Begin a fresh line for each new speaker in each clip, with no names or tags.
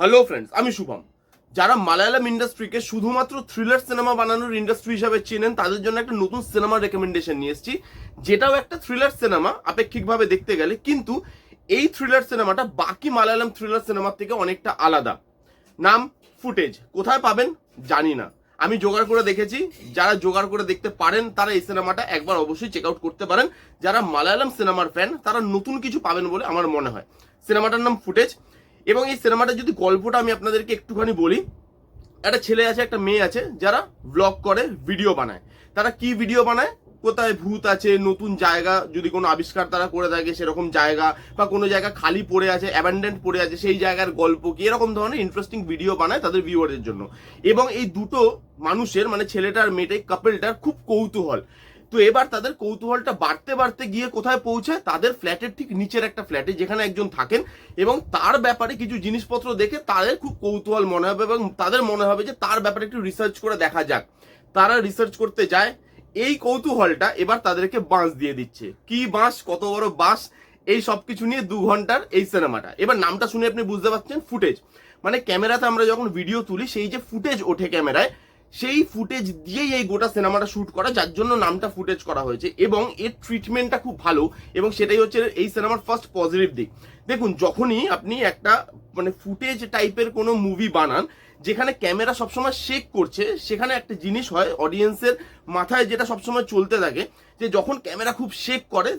Hello friends আমি শুভম। যারা মালায়ালাম ইন্ডাস্ট্রিকে শুধুমাত্র থ্রিলার সিনেমা বানানোর ইন্ডাস্ট্রি হিসাবে চেনেন, তাদের জন্য একটা নতুন সিনেমা রেকমেন্ডেশন নিয়ে এসেছি। যেটাও একটা থ্রিলার সিনেমা আপেক্ষিকভাবে দেখতে গেলে। কিন্তু এই থ্রিলার সিনেমাটা বাকি মালায়ালাম থ্রিলার সিনেমার থেকে অনেকটা আলাদা। নাম ফুটেজ কোথায় পাবেন? জানি না। আমি জোগাড় করে দেখেছি। যারা জোগাড় করে দেখতে পারেন, তারা এই সিনেমাটা একবার অবশ্যই চেক আউট করতে পারেন। যারা মালায়ালাম সিনেমার ফ্যান তারা নতুন কিছু পাবেন বলে আমার মনে হয়। সিনেমাটার নাম ফুটেজ এবং এই সিনেমাটা যদি গল্পটা আমি আপনাদেরকে একটুখানি বলি, একটা ছেলে আছে, একটা মেয়ে আছে, যারা ব্লগ করে ভিডিও বানায়। তারা কি ভিডিও বানায়? কোথায় ভূত আছে, নতুন জায়গা, যদি কোনো আবিষ্কার তারা করে থাকে, সেরকম জায়গা, বা কোনো জায়গা খালি পড়ে আছে অ্যাবান্ডেন্ট পড়ে আছে, সেই জায়গার গল্প কি, এরকম ধরনের ইন্টারেস্টিং ভিডিও বানায় তাদের ভিউয়ারের জন্য। এবং এই দুটো মানুষের মানে ছেলেটার মেয়েটাই কাপেলটার খুব কৌতূহল। তো এবার তাদের কৌতূহলটা বাড়তে বাড়তে গিয়ে কোথায় পৌঁছায় তাদের ফ্ল্যাটের ঠিক নিচের একটা ফ্ল্যাটে যেখানে একজন থাকেন এবং তার ব্যাপারে কিছু জিনিসপত্র দেখে তাদের খুব কৌতূহল মনে হবে এবং তাদের মনে হবে যে তার ব্যাপারে একটু রিসার্চ করে দেখা যাক। তারা রিসার্চ করতে যায়, এই কৌতূহলটা এবার তাদেরকে বাঁশ দিয়ে দিচ্ছে। কি বাঁশ? কত বড় বাঁশ? এই সব কিছু নিয়ে দু ঘণ্টার এই সিনেমাটা এবার নামটা শুনে আপনি বুঝতে পারছেন ফুটেজ মানে ক্যামেরাতে আমরা যখন ভিডিও তুলি, সেই যে ফুটেজ ওঠে ক্যামেরায় সেই ফুটেজ দিয়েই এই গোটা সিনেমাটা শুট করা, যার জন্য নামটা ফুটেজ করা হয়েছে এবং এর ট্রিটমেন্টটা খুব ভালো এবং সেটাই হচ্ছে এই সিনেমার ফার্স্ট পজিটিভ দিক। দেখুন, যখনই আপনি একটা মানে ফুটেজ টাইপের কোনো মুভি বানান, যেখানে ক্যামেরা সবসময় শেক করছে, সেখানে একটা জিনিস হয় অডিয়েন্সের মাথায় যেটা সবসময় চলতে থাকে, যে যখন ক্যামেরা খুব শেক করে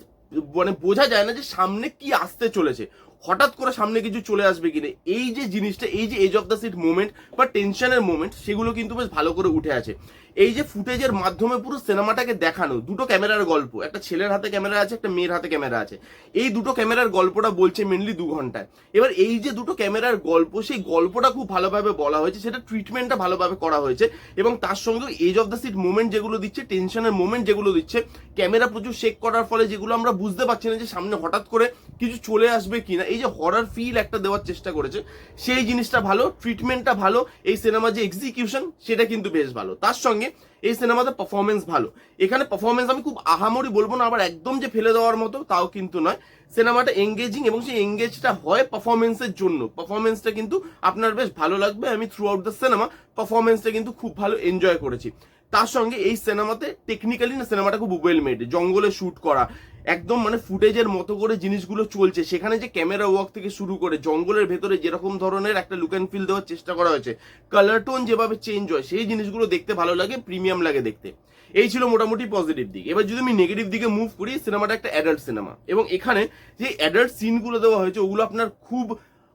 মানে বোঝা যায় না যে সামনে কি আসতে চলেছে। হঠাৎ করে সামনে কিছু চলে আসবে কিনা, এই যে জিনিসটা, এই যে edge of the seat movement বা টেনশনের মুভমেন্ট সেগুলো কিন্তু বেশ ভালো করে উঠে আছে। এই যে ফুটেজের মাধ্যমে পুরো সিনেমাটাকে দেখানো, দুটো ক্যামেরার গল্প, একটা ছেলের হাতে ক্যামেরা আছে, একটা মেয়ের হাতে ক্যামেরা আছে। এই দুটো ক্যামেরার গল্পটা বলছে মেনলি দু ঘন্টায়। এবার এই যে দুটো ক্যামেরার গল্প, সেই গল্পটা খুব ভালোভাবে বলা হয়েছে, সেটা ট্রিটমেন্টটা ভালোভাবে করা হয়েছে, এবং তার সঙ্গে edge of the seat moment যেগুলো দিচ্ছে টেনশনের মোমেন্ট যেগুলো দিচ্ছে, ক্যামেরা প্রচুর শেক করার ফলে যেগুলো আমরা বুঝতে পারছি না যে সামনে হঠাৎ করে কিছু চলে আসবে কিনা। এই যে হরার ফিল একটা দেওয়ার চেষ্টা করেছে, সেই জিনিসটা ভালো ট্রিটমেন্টটা ভালো, এই সিনেমার যে এক্সিকিউশন সেটা কিন্তু বেশ ভালো। তার সঙ্গে এই সিনেমাতে পারফরমেন্স ভালো। এখানে পারফরমেন্স আমি খুব আহামরি বলব না, আবার একদম যে ফেলে দেওয়ার মতো তাও কিন্তু নয়। সিনেমাটা এঙ্গেজিং এবং সেই এঙ্গেজটা হয় পারফরমেন্সের জন্য। পারফরমেন্সটা কিন্তু আপনার বেশ ভালো লাগবে। আমি থ্রু আউট দ্য সিনেমা পারফরমেন্সটা কিন্তু খুব ভালো এনজয় করেছি। তার সঙ্গে এই সিনেমাতে টেকনিক্যালি না সিনেমাটা খুব ওয়েল মেড জঙ্গলে শুট করা, একদম মানে ফুটেজের মতো করে জিনিসগুলো চলছে। সেখানে যে ক্যামেরা ওয়ার্ক থেকে শুরু করে জঙ্গলের ভেতরে যেরকম ধরনের একটা লুক অ্যান্ড ফিল দেওয়ার চেষ্টা করা হয়েছে কালার টোন যেভাবে চেঞ্জ হয়, সেই জিনিসগুলো দেখতে ভালো লাগে প্রিমিয়াম লাগে দেখতে। এই ছিল মোটামুটি পজিটিভ দিক। এবার যদি আমি নেগেটিভ দিকে মুভ করি, সিনেমাটা একটা অ্যাডাল্ট সিনেমা এবং এখানে যে অ্যাডাল্ট সিনগুলো দেওয়া হয়েছে, ওগুলো আপনার খুব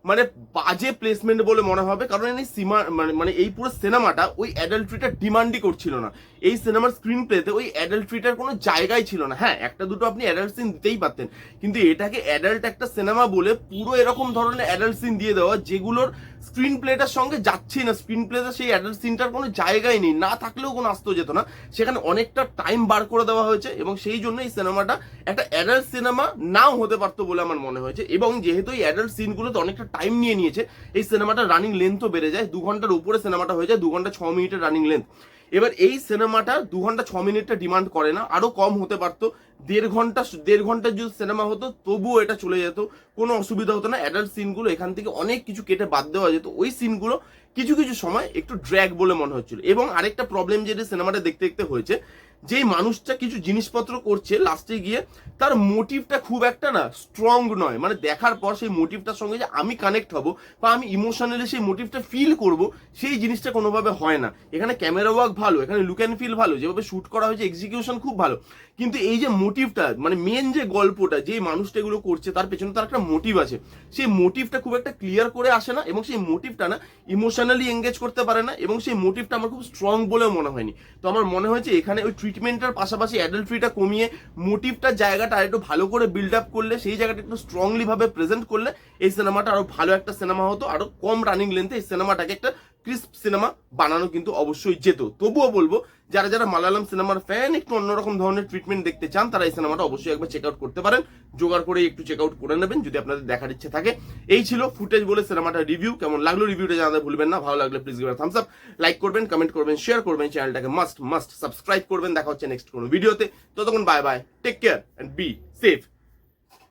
মানে বাজে প্লেসমেন্ট বলে মনে হবে, কারণ এই সিমা মানে মানে এই পুরো সিনেমাটা ওই অ্যাডাল্ট্রিটার ডিমান্ডই করছিল না। এই সিনেমার স্ক্রিন প্লেতে ওই অ্যাডাল্ট্রিটার কোনো জায়গাই ছিল না। হ্যাঁ একটা দুটো আপনি অ্যাডাল্ট সিন দিতেই পারতেন, কিন্তু এটাকে অ্যাডাল্ট একটা সিনেমা বলে পুরো এরকম ধরনের অ্যাডাল্ট সিন দিয়ে দেওয়া, যেগুলোর স্ক্রিন প্লেটার সঙ্গে যাচ্ছেই না। স্ক্রিন প্লেটার সেই অ্যাডাল্ট সিনটার কোনো জায়গায় নেই। না থাকলেও কোনো আসতেও যেত না। সেখানে অনেকটা টাইম বার করে দেওয়া হয়েছে এবং সেই জন্য এই সিনেমাটা একটা অ্যাডাল্ট সিনেমা নাও হতে পারতো বলে আমার মনে হয়েছে। এবং যেহেতু এই অ্যাডাল্ট সিনগুলোতে অনেকটা টাইম নিয়ে নিয়েছে, এই সিনেমাটা রানিং লেন্থও বেড়ে যায়। দু ঘণ্টার উপরে সিনেমাটা হয়ে যায়, দু ঘণ্টা ছ মিনিটের রানিং লেন্থ এবার এই সিনেমাটা দু ঘণ্টা ছ মিনিটটা ডিমান্ড করে না আরও কম হতে পারতো, দেড় ঘণ্টা দেড় ঘণ্টার যদি সিনেমা হতো, তবুও এটা চলে যেত, কোনো অসুবিধা হতো না অ্যাডাল্ট সিনগুলো এখান থেকে অনেক কিছু কেটে বাদ দেওয়া যেত, ওই সিনগুলো কিছু কিছু সময় একটু ড্র্যাগ বলে মনে হচ্ছিল। এবং আরেকটা প্রবলেম যেটা সিনেমাটা দেখতে দেখতে হয়েছে যেই মানুষটা কিছু জিনিসপত্র করছে লাস্টে গিয়ে তার মোটিভটা খুব একটা না স্ট্রং নয়। মানে দেখার পর সেই মোটিভটার সঙ্গে যে আমি কানেক্ট হব বা আমি ইমোশনালি সেই মোটিভটা ফিল করব, সেই জিনিসটা কোনোভাবে হয় না। এখানে ক্যামেরা ওয়ার্ক ভালো, এখানে লুক অ্যান্ড ফিল ভালো, যেভাবে শ্যুট করা হয়েছে এক্সিকিউশন খুব ভালো। কিন্তু এই যে মোটিভটা মানে মেন যে গল্পটা যে মানুষটা এগুলো করছে, তার পেছনে তার একটা মোটিভ আছে। সেই মোটিভটা খুব একটা ক্লিয়ার করে আসে না এবং সেই মোটিভটা না ইমোশনালি এঙ্গেজ করতে পারে না এবং সেই মোটিভটা আমার খুব স্ট্রং বলেও মনে হয়নি। তো আমার মনে হয়েছে এখানে ওই ট্রিটমেন্টের পাশাপাশি অ্যাডাল্ট্রিটা কমিয়ে মোটিভটার জায়গাটা আর একটু ভালো করে বিল্ড আপ করলে, সেই জায়গাটা একটু স্ট্রংলি ভাবে প্রেজেন্ট করলে, এই সিনেমাটা আরও ভালো একটা সিনেমা হতো, আরও কম রানিং লেন্থে এই সিনেমাটাকে একটা ক্রিস্প সিনেমা বানানো কিন্তু অবশ্যই যেত। তবুও বলব, যারা যারা মালায়ালাম সিনেমার ফ্যান একটু অন্যরকম ধরনের ট্রিটমেন্ট দেখতে চান, তারা এই সিনেমাটা অবশ্যই একবার চেক আউট করতে পারেন। জোগাড় করে একটু চেক আউট করে নেবেন, যদি আপনাদের দেখার ইচ্ছে থাকে। এই ছিল ফুটেজ বলে সিনেমাটা রিভিউ কেমন লাগল রিভিউটা জানাতে ভুলবেন না। ভালো লাগলে please give thumbs up like করবেন কমেন্ট করবেন শেয়ার করবেন চ্যানেলটাকে মাস্ট মাস্ট সাবস্ক্রাইব করবেন। দেখা হচ্ছে নেক্সট কোনো ভিডিওতে ততক্ষণ bye bye take care and be safe